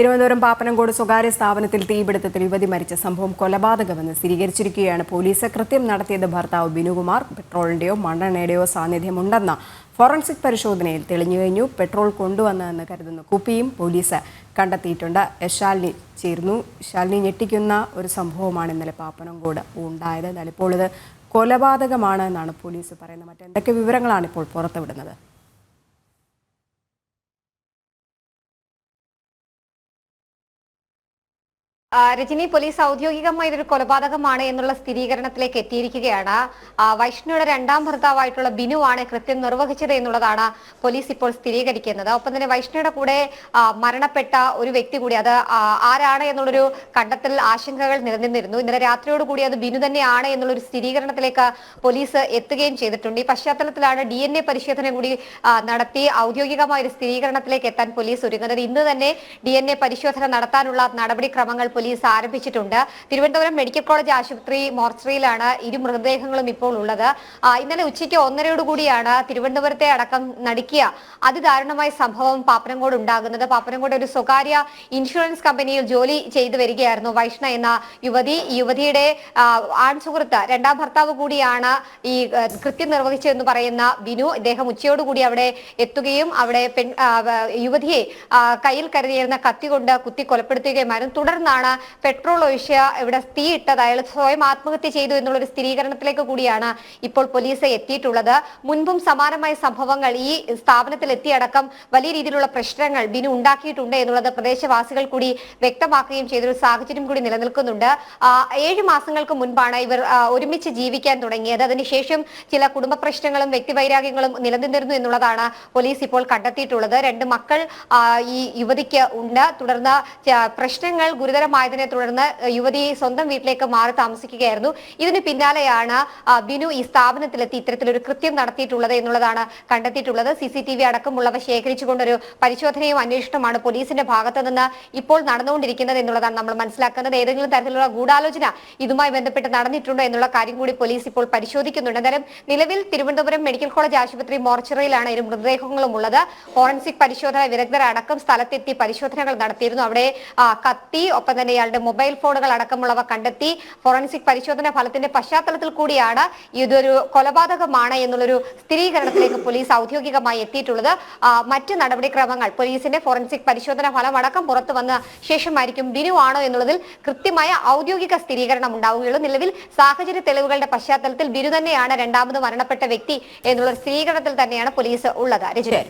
തിരുവനന്തപുരം പാപ്പനംകോട് സ്വകാര്യ സ്ഥാപനത്തിൽ തീപിടുത്തത്തിൽ യുവതി മരിച്ച സംഭവം കൊലപാതകമെന്ന് സ്ഥിരീകരിച്ചിരിക്കുകയാണ് പോലീസ്. കൃത്യം നടത്തിയത് ഭർത്താവ് ബിനുകുമാർ. പെട്രോളിന്റെയോ മണ്ണെണ്ണയുടെയോ സാന്നിധ്യമുണ്ടെന്ന ഫോറൻസിക് പരിശോധനയിൽ തെളിഞ്ഞു കഴിഞ്ഞു. പെട്രോൾ കൊണ്ടുവന്നതെന്ന് കരുതുന്ന കുപ്പിയും പോലീസ് കണ്ടെത്തിയിട്ടുണ്ട്. ശാലിനി ചേർന്നു ശാലിനി ഞെട്ടിക്കുന്ന ഒരു സംഭവമാണ് ഇന്നലെ പാപ്പനംകോട് ഉണ്ടായത്. എന്നാൽ ഇപ്പോൾ ഇത് കൊലപാതകമാണ് എന്നാണ് പോലീസ് പറയുന്നത്. മറ്റെന്തൊക്കെ വിവരങ്ങളാണ് ഇപ്പോൾ പുറത്തുവിടുന്നത്? രജനി പോലീസ് ഔദ്യോഗികമായി ഇതൊരു കൊലപാതകമാണ് എന്നുള്ള സ്ഥിരീകരണത്തിലേക്ക് എത്തിയിരിക്കുകയാണ്. വൈഷ്ണുവിടെ രണ്ടാം ഭർത്താവായിട്ടുള്ള ബിനു ആണ് കൃത്യം നിർവഹിച്ചത് എന്നുള്ളതാണ് പോലീസ് ഇപ്പോൾ സ്ഥിരീകരിക്കുന്നത്. ഒപ്പം തന്നെ വൈഷ്ണുവിടെ കൂടെ മരണപ്പെട്ട ഒരു വ്യക്തി കൂടി അത് ആരാണ് എന്നുള്ളൊരു കണ്ടെത്തൽ ആശങ്കകൾ നിലനിന്നിരുന്നു. ഇന്നലെ രാത്രിയോട് കൂടി അത് ബിനു തന്നെയാണ് എന്നുള്ളൊരു സ്ഥിരീകരണത്തിലേക്ക് പോലീസ് എത്തുകയും ചെയ്തിട്ടുണ്ട്. ഈ പശ്ചാത്തലത്തിലാണ് ഡി പരിശോധന കൂടി നടത്തി ഔദ്യോഗികമായ ഒരു സ്ഥിരീകരണത്തിലേക്ക് എത്താൻ പോലീസ് ഒരുങ്ങുന്നത്. ഇന്ന് തന്നെ ഡി പരിശോധന നടത്താനുള്ള നടപടിക്രമങ്ങൾ പോലീസ് ആരംഭിച്ചിട്ടുണ്ട്. തിരുവനന്തപുരം മെഡിക്കൽ കോളേജ് ആശുപത്രി മോർച്ചറിയിലാണ് ഇരു മൃതദേഹങ്ങളും ഇപ്പോൾ ഉള്ളത്. ഇന്നലെ ഉച്ചയ്ക്ക് ഒന്നരയോടുകൂടിയാണ് തിരുവനന്തപുരത്തെ അടക്കം നടുക്കിയ അതിദാരുണമായ സംഭവം പാപ്പനംകോട് ഉണ്ടാകുന്നത്. പാപ്പനംകോട് ഒരു സ്വകാര്യ ഇൻഷുറൻസ് കമ്പനിയിൽ ജോലി ചെയ്തു വരികയായിരുന്നു വൈഷ്ണ എന്ന യുവതി. യുവതിയുടെ ആൺസുഹൃത്ത് ആൺ സുഹൃത്ത് രണ്ടാം ഭർത്താവ് കൂടിയാണ് ഈ കൃത്യം നിർവഹിച്ചതെന്ന് പറയുന്ന ബിനു. ഇദ്ദേഹം ഉച്ചയോടുകൂടി അവിടെ എത്തുകയും അവിടെ പെൺ യുവതിയെ കയ്യിൽ കരുതിയിരുന്ന കത്തി കൊണ്ട് കുത്തി കൊലപ്പെടുത്തുകയുമായിരുന്നു. തുടർന്നാണ് പെട്രോൾ ഒഴിച്ച് ഇവിടെ തീയിട്ടത് അയാൾ സ്വയം ആത്മഹത്യ ചെയ്തു എന്നുള്ള ഒരു സ്ഥിരീകരണത്തിലേക്ക് കൂടിയാണ് ഇപ്പോൾ പോലീസ് എത്തിയിട്ടുള്ളത്. മുൻപും സമാനമായ സംഭവങ്ങൾ ഈ സ്ഥാപനത്തിൽ എത്തിയടക്കം വലിയ രീതിയിലുള്ള പ്രശ്നങ്ങൾ ബിനു ഉണ്ടാക്കിയിട്ടുണ്ട് എന്നുള്ളത് പ്രദേശവാസികൾ കൂടി വ്യക്തമാക്കുകയും ചെയ്തൊരു സാഹചര്യം കൂടി നിലനിൽക്കുന്നുണ്ട്. ഏഴ് മാസങ്ങൾക്ക് മുൻപാണ് ഇവർ ഒരുമിച്ച് ജീവിക്കാൻ തുടങ്ങിയത്. അതിനുശേഷം ചില കുടുംബ പ്രശ്നങ്ങളും വ്യക്തിവൈരാഗ്യങ്ങളും നിലനിന്നിരുന്നു എന്നുള്ളതാണ് പോലീസ് ഇപ്പോൾ കണ്ടെത്തിയിട്ടുള്ളത്. രണ്ട് മക്കൾ ഈ യുവതിക്ക് ഉണ്ട്. തുടർന്ന് പ്രശ്നങ്ങൾ പ്രശ്നങ്ങൾ ഗുരുതരമായതിനെ തുടർന്ന് യുവതി സ്വന്തം വീട്ടിലേക്ക് മാറി താമസിക്കുകയായിരുന്നു. ഇതിന് പിന്നാലെയാണ് ബിനു ഈ സ്ഥാപനത്തിലെത്തി ഇത്തരത്തിലൊരു കൃത്യം നടത്തിയിട്ടുള്ളത് എന്നുള്ളതാണ് കണ്ടെത്തിയിട്ടുള്ളത്. സി സി ടി വി അടക്കമുള്ളവ ശേഖരിച്ചുകൊണ്ടൊരു പരിശോധനയും അന്വേഷണമാണ് പോലീസിന്റെ ഭാഗത്ത് നിന്ന് ഇപ്പോൾ നടന്നുകൊണ്ടിരിക്കുന്നത് എന്നുള്ളതാണ് നമ്മൾ മനസ്സിലാക്കുന്നത്. ഏതെങ്കിലും തരത്തിലുള്ള ഗൂഢാലോചന ഇതുമായി ബന്ധപ്പെട്ട് നടന്നിട്ടുണ്ടോ എന്നുള്ള കാര്യം കൂടി പോലീസ് ഇപ്പോൾ പരിശോധിക്കുന്നുണ്ട്. എന്തായാലും നിലവിൽ തിരുവനന്തപുരം മെഡിക്കൽ കോളേജ് ആശുപത്രി മോർച്ചറിയിലാണ് ഇരു മൃതദേഹങ്ങളും ഉള്ളത്. ഫോറൻസിക് പരിശോധന വിദഗ്ധരടക്കം സ്ഥലത്തെത്തി പരിശോധനകൾ നടത്തിയിരുന്നു. അവിടെ കത്തി ഒപ്പം ഇയാളുടെ മൊബൈൽ ഫോണുകൾ അടക്കമുള്ളവ കണ്ടെത്തി ഫോറൻസിക് പരിശോധന ഫലത്തിന്റെ പശ്ചാത്തലത്തിൽ കൂടിയാണ് ഇതൊരു കൊലപാതകമാണ് എന്നുള്ളൊരു സ്ഥിരീകരണത്തിലേക്ക് പോലീസ് ഔദ്യോഗികമായി എത്തിയിട്ടുള്ളത്. മറ്റ് നടപടിക്രമങ്ങൾ പോലീസിന്റെ ഫോറൻസിക് പരിശോധന ഫലം അടക്കം പുറത്തു വന്ന ശേഷമായിരിക്കും ബിനു ആണോ എന്നുള്ളതിൽ കൃത്യമായ ഔദ്യോഗിക സ്ഥിരീകരണം ഉണ്ടാവുകയുള്ളൂ. നിലവിൽ സാഹചര്യ തെളിവുകളുടെ പശ്ചാത്തലത്തിൽ ബിനു തന്നെയാണ് രണ്ടാമത് മരണപ്പെട്ട വ്യക്തി എന്നുള്ള സ്ഥിരീകരണത്തിൽ തന്നെയാണ് പോലീസ് ഉള്ളത്. രജനി